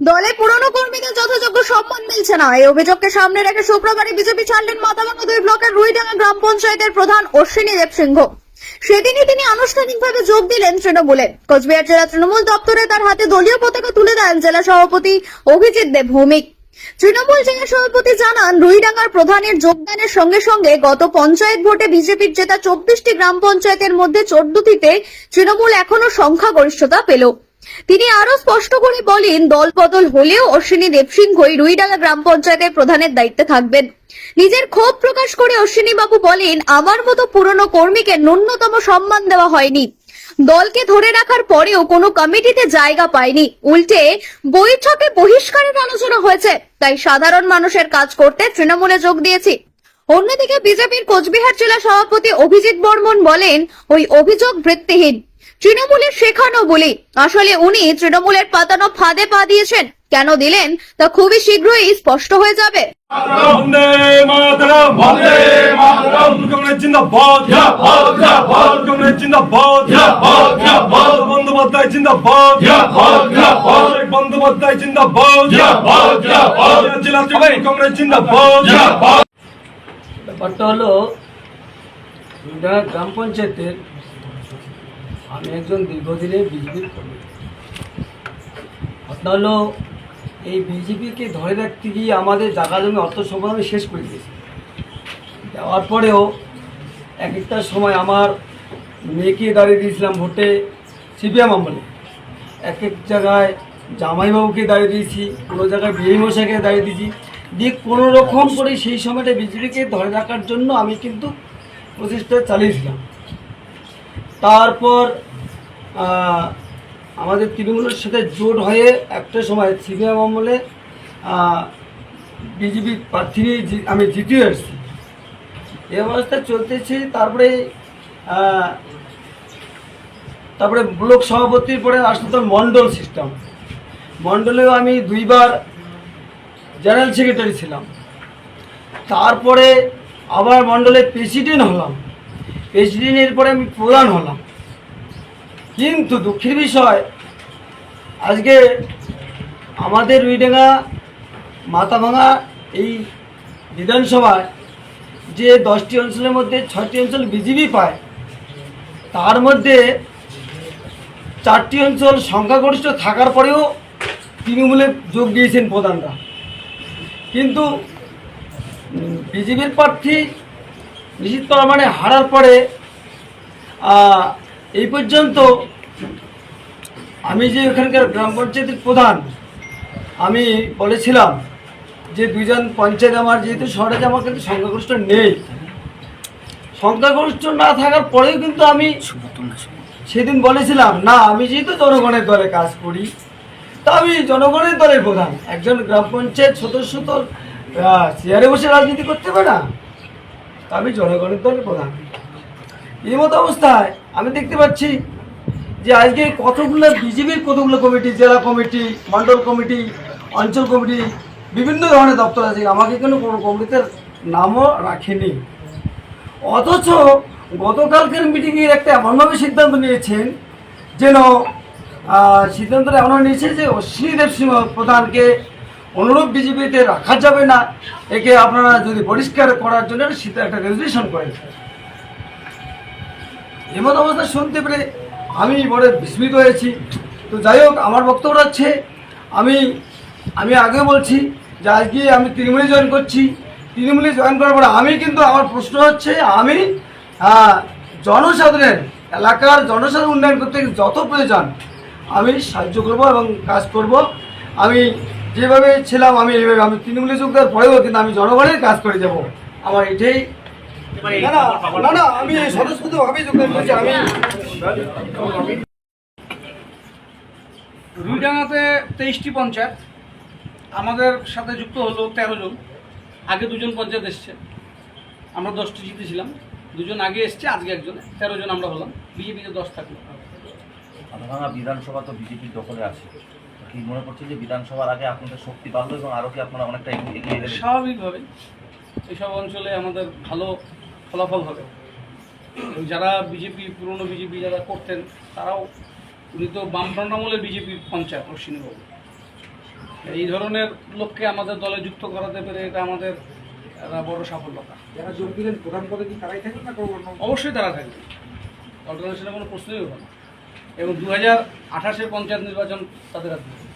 দলে পুরনো কর্মীদের যথাযোগ্য সম্মান মিলছে না। এই অভিযোগকে সামনে রেখে শুক্রবারই বিজেপি ছাড়লেন মাথাভাঙা দুই ব্লকের রুইডাঙ্গা গ্রাম পঞ্চায়েতের প্রধান অশ্বিনী দেব সিংহ সেদিনই তিনি আনুষ্ঠানিকভাবে যোগ দিলেন তৃণমূলে। কোচবিহার জেলা তৃণমূল দপ্তরে তার হাতে দলীয় পতাকা তুলে দেন জেলা সভাপতি অভিজিৎ দেব ভৌমিক তৃণমূল জেলা সভাপতি জানান, রুইডাঙ্গার প্রধানের যোগদানের সঙ্গে সঙ্গে গত পঞ্চায়েত ভোটে বিজেপির জেতা চব্বিশটি গ্রাম পঞ্চায়েতের মধ্যে চোদ্দটিতে তৃণমূল এখনও সংখ্যাগরিষ্ঠতা পেল। তিনি আরও স্পষ্ট করে বলেন দল বদল হলেও অশ্বিনী দেবসিংহই রুইডাঙ্গা গ্রাম পঞ্চায়েতের প্রধানের দায়িত্বে থাকবেন। নিজের ক্ষোভ প্রকাশ করে অশ্বিনী বাবু বলেন, আমার মতো পুরনো কর্মীকে ন্যূনতম সম্মান দেওয়া হয়নি। দলকে ধরে রাখার পরেও কোনো কমিটিতে জায়গা পায়নি। উল্টে বৈঠকে বহিষ্কারের আলোচনা হয়েছে, তাই সাধারণ মানুষের কাজ করতে তৃণমূলে যোগ দিয়েছি। অন্যদিকে বিজেপির কোচবিহার জেলা সভাপতি অভিজিৎ বর্মন বলেন, ওই অভিযোগ ভিত্তিহীন তৃণমূলের শেখানো বলি। আসলে উনি তৃণমূলের পাতানো ফাঁদে পা দিয়েছেন। কেন দিলেন? তা খুবই শীঘ্রই স্পষ্ট হয়ে যাবে। ব্যাপারটা হলো গ্রাম পঞ্চায়েতের আমি একজন দীর্ঘদিনের বিজেপির কর্মী। ঘটনা হলো এই বিজেপিকে ধরে রাখতে গিয়ে আমাদের জায়গা জমি অর্থ সম্পদ আমি শেষ করে দিয়েছি। দেওয়ার পরেও এক একটা সময় আমার মেয়েকে দাঁড়িয়ে দিয়েছিলাম ভোটে সিপিএম আমলে। এক এক জায়গায় জামাইবাবুকে দাঁড়িয়ে দিয়েছি, কোনো জায়গায় বিয়ে দাঁড়িয়ে দিয়েছি। দিয়ে কোনো রকম করে সেই সময়টা বিজেপিকে ধরে রাখার জন্য আমি কিন্তু প্রচেষ্টা চালিয়েছিলাম। তারপর আমাদের তৃণমূলের সাথে জোট হয়ে একটা সময় সিপিএম আমলে বিজেপি প্রার্থী আমি জিতিয়ে এসেছি। এই অবস্থা চলতেছি, তারপরে তারপরে ব্লক সভাপতির পরে আসলে তো মণ্ডল সিস্টেম মণ্ডলেও আমি দুইবার জেনারেল সেক্রেটারি ছিলাম। তারপরে আবার মণ্ডলের প্রেসিডেন্ট হলাম। প্রেসিডেন্টের পরে আমি প্রধান হলাম। কিন্তু দুঃখের বিষয়, আজকে আমাদের রুইডাঙ্গা মাথাভাঙা এই বিধানসভায় যে দশটি অঞ্চলের মধ্যে ছয়টি অঞ্চল বিজেপি পায়, তার মধ্যে চারটি অঞ্চল সংখ্যাগরিষ্ঠ থাকার পরেও তৃণমূলে যোগ দিয়েছেন প্রধানরা। কিন্তু বিজেপির প্রার্থী নিশ্চিত করা মানে হারার পরে এই পর্যন্ত আমি যে ওখানকার গ্রাম পঞ্চায়েতের প্রধান, আমি বলেছিলাম যে দুজন পঞ্চায়েত আমার যেহেতু শহরে আমার কিন্তু সংখ্যাগরিষ্ঠ নেই। সংখ্যাগরিষ্ঠ না থাকার পরেও কিন্তু আমি সেদিন বলেছিলাম, না, আমি যেহেতু জনগণের দলে কাজ করি, তা আমি জনগণের দলের প্রধান। একজন গ্রাম পঞ্চায়েত সদস্য তো চেয়ারে বসে রাজনীতি করতে পারে না। আমি জনগণের দলের প্রধান। এই মতো অবস্থায় আমি দেখতে পাচ্ছি যে আজকে কতগুলো বিজেপির কতগুলো কমিটি, জেলা কমিটি মণ্ডল কমিটি, অঞ্চল কমিটি, বিভিন্ন ধরনের দপ্তর আছে, আমাকে কোনো কোনো কমিটিতে নামও রাখেনি। অথচ গতকালকের মিটিংয়ের একটা এমনভাবে সিদ্ধান্ত নিয়েছেন যেন সিদ্ধান্তটা এমন নিয়েছে যে অশ্বিনী দেব সিংহ প্রধানকে অনুরূপ বিজেপিতে রাখা যাবে না। একে আপনারা যদি পরিষ্কার করার জন্য সিদ্ধ- একটা রেজলিউশন করেন। এমন অবস্থা শুনতে পেরে আমি বড় বিস্মিত হয়েছি। তো যাই হোক, আমার বক্তব্য হচ্ছে, আমি আমি আগে বলছি যে আজকে আমি তৃণমূলে জয়েন করছি। তৃণমূলে জয়েন করার পরে আমি কিন্তু আমার প্রশ্ন হচ্ছে, আমি জনসাধারণের, এলাকার জনসাধারণ উন্নয়ন করতে যত প্রয়োজন, আমি সাহায্য করব এবং কাজ করব। আমি যেভাবে ছিলাম আমি এইভাবে আমি তৃণমূলে যোগ দেওয়ার পরেও কিন্তু আমি জনগণের কাজ করে যাব। আমার এটাই না না না না আমি স্বতঃস্ফূর্তভাবেই যোগদান করেছি আমি রুইডাঙ্গাতে তেইশটি পঞ্চায়েত আমাদের সাথে যুক্ত হলো তেরো জন। আগে দুজন পঞ্চায়েত এসছে। আমরা দশটি জিতেছিলাম দুজন আগে এসছে আজকে একজন। তেরো জন আমরা হলাম। বিজেপিতে দশ থাকল। বিধানসভা তো বিজেপির দখলে আছে। কি মনে করছে যে বিধানসভার আগে আপনাদের শক্তি বাড়লো এবং আরও কি আপনারা অনেকটা এগিয়ে এগিয়ে গেলেন? স্বাভাবিকভাবে এইসব অঞ্চলে আমাদের ভালো ফলাফল হবে। যারা বিজেপি পুরনো বিজেপি যারা করতেন তারাও উনি তো বামফ্রন্ট আমলের বিজেপির পঞ্চায়েত অশ্বিনীবাবু। এই ধরনের লোককে আমাদের দলে যুক্ত করাতে পেরে এটা আমাদের একটা বড় সাফল্যতা। যারা যোগ দিলেন প্রধান পদে কি তারাই থাকবে না অবশ্যই তারা থাকবে। অল্টারনেশনের কোনো প্রশ্নই হবে না। এবং দু হাজার আঠাশের পঞ্চায়েত নির্বাচন তাদের হাতে।